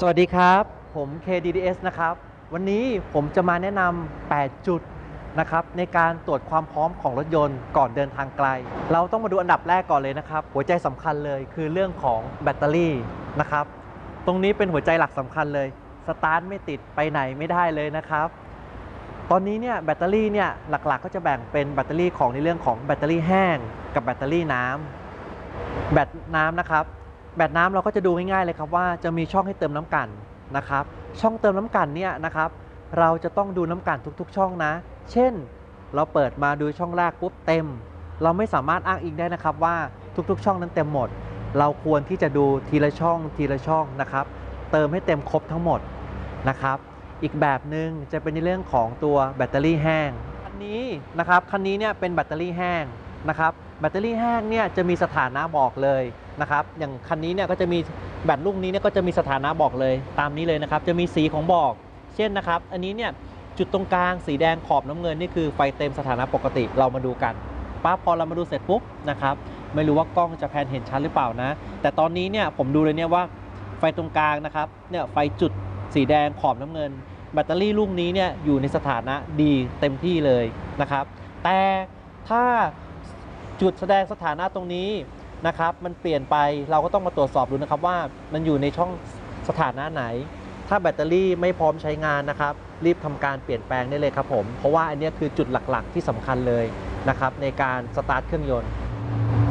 สวัสดีครับ ผม KDDS นะครับ วันนี้ผมจะมาแนะนำ 8 จุดนะครับในการตรวจความพร้อมของรถยนต์ก่อนเดินทางไกล เราต้องมาดูอันดับแรกก่อนเลยนะครับ หัวใจสำคัญเลยคือเรื่องของแบตเตอรี่นะครับ ตรงนี้เป็นหัวใจหลักสำคัญเลย สตาร์ทไม่ติดไปไหนไม่ได้เลยนะครับ ตอนนี้เนี่ยแบตเตอรี่เนี่ยหลักๆ ก็จะแบ่งเป็นแบตเตอรี่ของในเรื่องของแบตเตอรี่แห้ง กับแบตเตอรี่น้ำแบตน้ำนะครับ แบตน้ำเราก็จะดูง่ายๆเลยครับว่าจะมีช่องให้เติมน้ำกันนะครับ ช่องเติมน้ำกันเนี่ยนะครับ เราจะต้องดูน้ำกันทุกๆ ช่องนะ เช่น เราเปิดมาดูช่องแรกปุ๊บเต็ม เราไม่สามารถอ้างอิงได้นะครับว่าทุกๆ ช่องนั้นเต็มหมด เราควรที่จะดูทีละช่องทีละช่องนะครับ เติมให้เต็มครบทั้งหมดนะครับ อีกแบบหนึ่งจะเป็นในเรื่องของตัวแบตเตอรี่แห้งคันนี้นะครับคันนี้เนี่ยเป็นแบตเตอรี่แห้งนะครับ แบตเตอรี่แห้งเนี่ยจะมีสถานะบอกเลย นะครับอย่างคันนี้เนี่ยก็จะมีแบตลูกนี้เนี่ยก็จะมีสถานะบอกเลยตามนี้เลยนะครับ จะมีสีของบอก เช่นนะครับ อันนี้เนี่ยจุดตรงกลางสีแดงขอบน้ำเงินนี่คือไฟเต็มสถานะปกติเรามาดูกันปั๊บพอเรามาดูเสร็จปุ๊บนะครับไม่รู้ว่ากล้องจะแพนเห็นชัดหรือเปล่านะ แต่ตอนนี้เนี่ยผมดูเลยเนี่ยว่าไฟตรงกลางนะครับเนี่ยไฟจุดสีแดงขอบน้ำเงิน แบตเตอรี่ลูกนี้เนี่ยอยู่ในสถานะดีเต็มที่เลยนะครับ แต่ถ้าจุดแสดงสถานะตรงนี้ นะครับ มันเปลี่ยนไปเราก็ต้องมาตรวจสอบดูนะครับว่ามันอยู่ในช่องสถานะไหน ถ้าแบตเตอรี่ไม่พร้อมใช้งานนะครับ รีบทำการเปลี่ยนแปลงได้เลยครับผม เพราะว่าอันนี้คือจุดหลักๆ ที่สำคัญเลยนะครับในการสตาร์ทเครื่องยนต์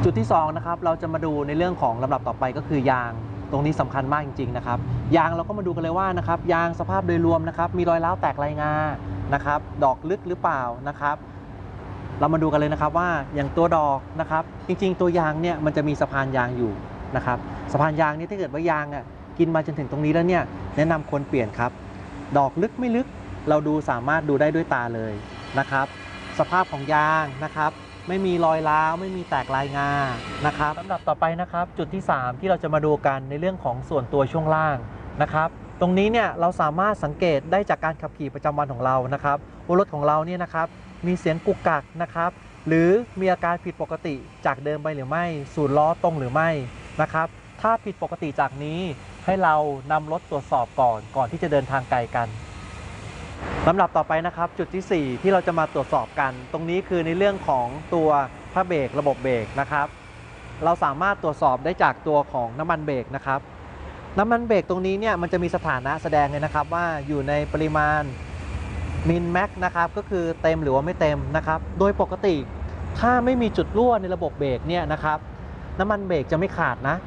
จุดที่2นะครับเราจะมาดูในเรื่องของลำดับต่อไปก็คือยางตรงนี้สำคัญมากจริงๆนะครับยางเราก็มาดูกันเลยว่านะครับยางสภาพโดยรวมนะครับมีรอยร้าวแตกลายงานะครับดอกลึกหรือเปล่านะครับ เรามาดูกันเลยนะครับว่าอย่างตัวดอกนะครับ จริง ๆ ตัวยางเนี่ยมันจะมีสะพานยางอยู่นะครับสะพานยางนี่ถ้าเกิดว่ายางอะกินมาจนถึงตรงนี้แล้วเนี่ยแนะนำควรเปลี่ยนครับ ดอกลึกไม่ลึกเราดูสามารถดูได้ด้วยตาเลยนะครับ สภาพของยางนะครับ ไม่มีรอยร้าวไม่มีแตกลายงานะครับลำดับต่อไปนะครับ จุดที่ 3 ที่เราจะมาดูกันในเรื่องของส่วนตัวช่วงล่างนะครับ ตรงนี้เนี่ยเราสามารถสังเกตได้จากการขับขี่ประจำวันของเรานะครับว่ารถของเราเนี่ยนะครับ มีเสียงกุกกักนะครับ หรือมีอาการผิดปกติจากเดิมไปหรือไม่สูนล้อตรงหรือไม่นะครับ ถ้าผิดปกติจากนี้ให้เรานำรถตรวจสอบก่อนก่อนที่จะเดินทางไกลกันลำดับต่อไปนะครับ จุดที่ 4 ที่เราจะมาตรวจสอบกัน ตรงนี้คือในเรื่องของตัวผ้าเบรกระบบเบรกนะครับ เราสามารถตรวจสอบได้จากตัวของน้ำมันเบรกนะครับ น้ำมันเบรกตรงนี้เนี่ยมันจะมีสถานะแสดงเลยนะครับว่าอยู่ในปริมาณ มินแม็กนะครับก็คือเต็มหรือว่าไม่เต็มนะครับ โดยปกติถ้าไม่มีจุดรั่วในระบบเบรกเนี่ยนะครับน้ำมันเบรกจะไม่ขาดนะ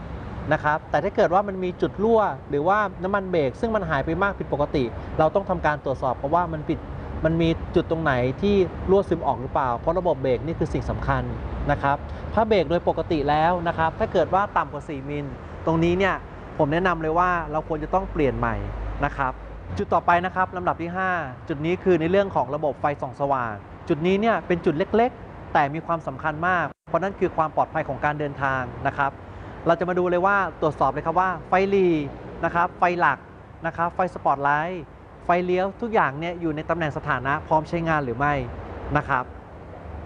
นะครับแต่ถ้าเกิดว่ามันมีจุดรั่ว หรือว่าน้ำมันเบรกซึ่งมันหายไปมากผิดปกติ เราต้องทำการตรวจสอบเพราะว่ามันผิดมันมีจุดตรงไหนที่รั่วซึมออกหรือเปล่า เพราะระบบเบรกนี่คือสิ่งสำคัญนะครับถ้าเบรกโดยปกติแล้วนะครับถ้าเกิดว่าต่ำกว่า 4 มิล ตรงนี้เนี่ยผมแนะนำเลยว่าเราควรจะต้องเปลี่ยนใหม่นะครับ จุดต่อไปนะครับลำดับที่ 5 จุดนี้คือในเรื่องของระบบไฟส่องสว่าง จุดนี้เนี่ยเป็นจุดเล็กๆ แต่มีความสำคัญมาก เพราะนั่นคือความปลอดภัยของการเดินทางนะครับ เราจะมาดูเลยว่าตรวจสอบเลยครับว่าไฟลีนะครับไฟหลักนะครับไฟสปอตไลท์ไฟเลี้ยวทุกอย่างเนี่ยอยู่ในตำแหน่งสถานะพร้อมใช้งานหรือไม่นะครับ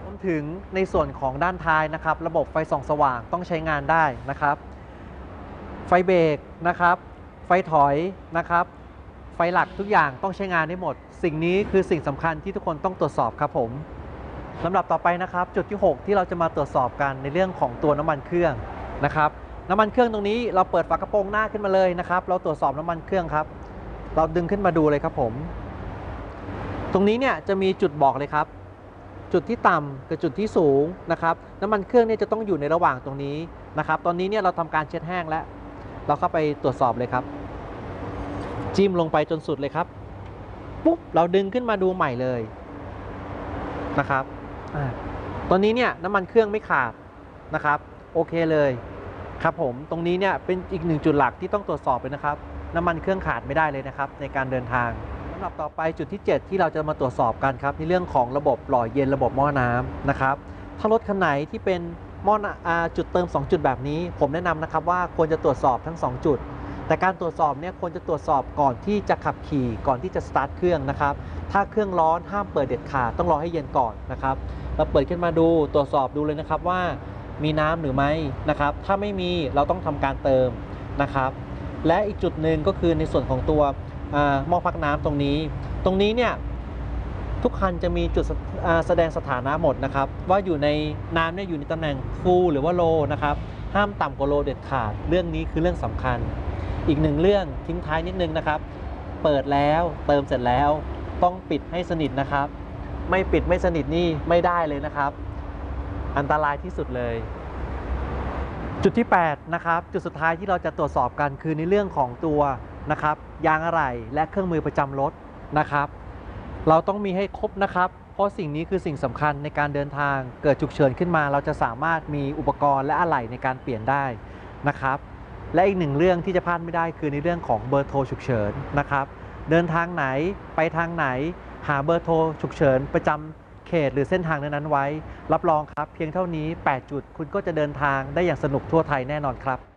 รวมถึงในส่วนของด้านท้ายนะครับ ระบบไฟส่องสว่างต้องใช้งานได้นะครับ ไฟเบรกนะครับ ไฟถอยนะครับ ไฟหลักทุกอย่างต้องใช้งานได้หมด สิ่งนี้คือสิ่งสำคัญที่ทุกคนต้องตรวจสอบครับผมลำดับต่อไปนะครับ จุดที่ 6 ที่เราจะมาตรวจสอบกันในเรื่องของตัวน้ำมันเครื่องนะครับน้ำมันเครื่องตรงนี้เราเปิดฝากระโปรงหน้าขึ้นมาเลยนะครับ เราตรวจสอบน้ำมันเครื่องครับ เราดึงขึ้นมาดูเลยครับผม ตรงนี้เนี่ยจะมีจุดบอกเลยครับ จุดที่ต่ำกับจุดที่สูงนะครับน้ำมันเครื่องเนี่ยจะต้องอยู่ในระหว่างตรงนี้นะครับ ตอนนี้เนี่ยเราทำการเช็ดแห้งแล้ว เราเข้าไปตรวจสอบเลยครับ จิ้มลงไปจนสุดเลยครับ ปุ๊บ เราดึงขึ้นมาดูใหม่เลยนะครับอตอนนี้เนี่ยน้ำมันเครื่องไม่ขาดนะครับ โอเคเลยครับผม ตรงนี้เนี่ยเป็นอีกหนึ่งจุดหลักที่ต้องตรวจสอบเลยนะครับ น้ำมันเครื่องขาดไม่ได้เลยนะครับ ในการเดินทางสำหรับต่อไปจุดที่ 7 ที่เราจะมาตรวจสอบกันครับในเรื่องของระบบหล่อเย็นระบบหม้อน้ำนะครับถ้ารถคันไหนที่เป็นหม้อนจุดเติม 2 จุดแบบนี้ ผมแนะนำนะครับว่าควรจะตรวจสอบทั้ง 2 จุด แต่การตรวจสอบเนี่ยควรจะตรวจสอบก่อนที่จะขับขี่ก่อนที่จะสตาร์ทเครื่องนะครับ ถ้าเครื่องร้อนห้ามเปิดเด็ดขาดต้องรอให้เย็นก่อนนะครับเราเปิดขึ้นมาดูตรวจสอบดูเลยนะครับว่ามีน้ำหรือไม่นะครับ ถ้าไม่มีเราต้องทำการเติมนะครับ และอีกจุดหนึ่งก็คือในส่วนของตัวอาหม้อพักน้ำตรงนี้ ตรงนี้เนี่ยทุกคันจะมีจุดแสแสดงสถานะหมดนะครับ ว่าอยู่ในน้ำเนี่ยอยู่ในตำแหน่งฟูหรือว่าโลนะครับห้ามต่ำกว่าโลเด็ดขาด เรื่องนี้คือเรื่องสำคัญ อีกหนึ่งเรื่องทิ้งท้ายนิดนึงนะครับ เปิดแล้วเติมเสร็จแล้วต้องปิดให้สนิทนะครับ ไม่ปิดไม่สนิทนี่ไม่ได้เลยนะครับ อันตรายที่สุดเลย จุดที่ 8 นะครับ จุดสุดท้ายที่เราจะตรวจสอบกันคือในเรื่องของตัวนะครับยางอะไหล่และเครื่องมือประจำรถนะครับ เราต้องมีให้ครบนะครับ เพราะสิ่งนี้คือสิ่งสำคัญในการเดินทางเกิดฉุกเฉินขึ้นมา เราจะสามารถมีอุปกรณ์และอะไหล่ในการเปลี่ยนได้นะครับ และอีกหนึ่งเรื่องที่จะพลาดไม่ได้คือในเรื่องของเบอร์โทรฉุกเฉินนะครับเดินทางไหนไปทางไหน หาเบอร์โทรฉุกเฉินประจำเขตหรือเส้นทางนั้นๆไว้ รับรองครับ เพียงเท่านี้ 8 จุดคุณก็จะเดินทางได้อย่างสนุกทั่วไทยแน่นอนครับ